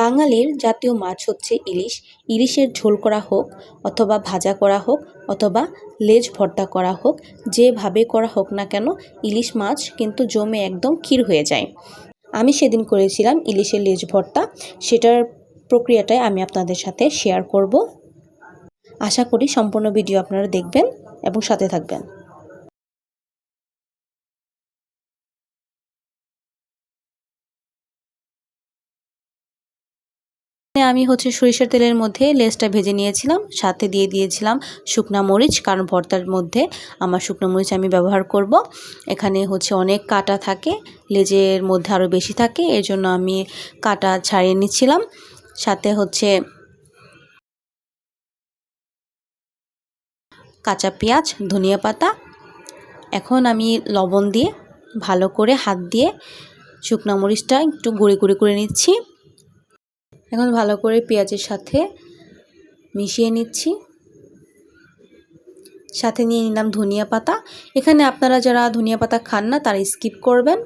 বাঙালির জাতীয় মাছ হচ্ছে ইলিশ। ইলিশের ঝোল করা হোক অথবা ভাজা করা হোক অথবা লেজ ভর্তা করা হোক, যেভাবে করা হোক না কেন ইলিশ মাছ কিন্তু জমে একদম ক্ষীর হয়ে যায়। আমি সেদিন করেছিলাম ইলিশের লেজ ভর্তা। সেটার প্রক্রিয়াটাই আমি আপনাদের সাথে শেয়ার করব। আশা করি সম্পূর্ণ ভিডিও আপনারা দেখবেন এবং সাথে থাকবেন। আমি হচ্ছে সরিষার তেলের মধ্যে লেসটা ভেজে নিয়েছিলাম, সাথে দিয়ে দিয়েছিলাম শুকনা মরিচ, কারণ ভর্তার মধ্যে আমার শুকনো মরিচ আমি ব্যবহার করব। এখানে হচ্ছে অনেক কাটা থাকে, লেজের মধ্যে আরও বেশি থাকে, এর জন্য আমি কাটা ছাড়িয়ে নিচ্ছিলাম। সাথে হচ্ছে কাঁচা পেঁয়াজ, ধনিয়া পাতা, এখন আমি লবণ দিয়ে ভালো করে হাত দিয়ে শুকনা মরিচটা একটু গুঁড়ি গুঁড়ি করে নিচ্ছি। এখন ভালো করে পেঁয়াজের সাথে মিশিয়ে নিচ্ছি। সাথে নিয়ে নিলাম ধনিয়া পাতা। এখানে আপনারা যারা ধনিয়া পাতা খান না, তারা স্কিপ করবেন।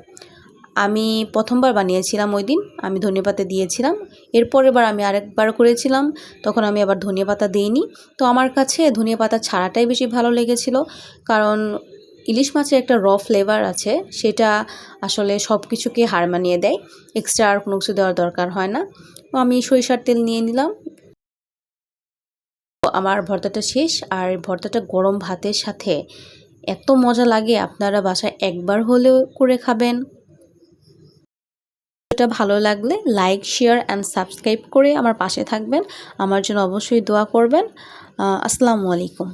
আমি প্রথমবার বানিয়েছিলাম ওই দিন, আমি ধনিয়া পাতা দিয়েছিলাম। এরপরের বার আমি আরেকবার করেছিলাম, তখন আমি আবার ধনিয়া পাতা দিইনি। তো আমার কাছে ধনিয়া পাতা ছাড়াটাই বেশি ভালো লেগেছিল, কারণ ইলিশ মাছের একটা র ফ্লেভার আছে, সেটা আসলে সব কিছুকে হার মানিয়ে দেয়। এক্সট্রা আর কোনো কিছু দেওয়ার দরকার হয় না। আমি সরিষার তেল নিয়ে নিলাম। আমার ভর্তাটা শেষ, আর ভর্তাটা গরম ভাতের সাথে এত মজা লাগে, আপনারা বাসায় একবার হলেও করে খাবেন। এটা ভালো লাগলে লাইক শেয়ার অ্যান্ড সাবস্ক্রাইব করে আমার পাশে থাকবেন। আমার জন্য অবশ্যই দোয়া করবেন। আসসালামু আলাইকুম।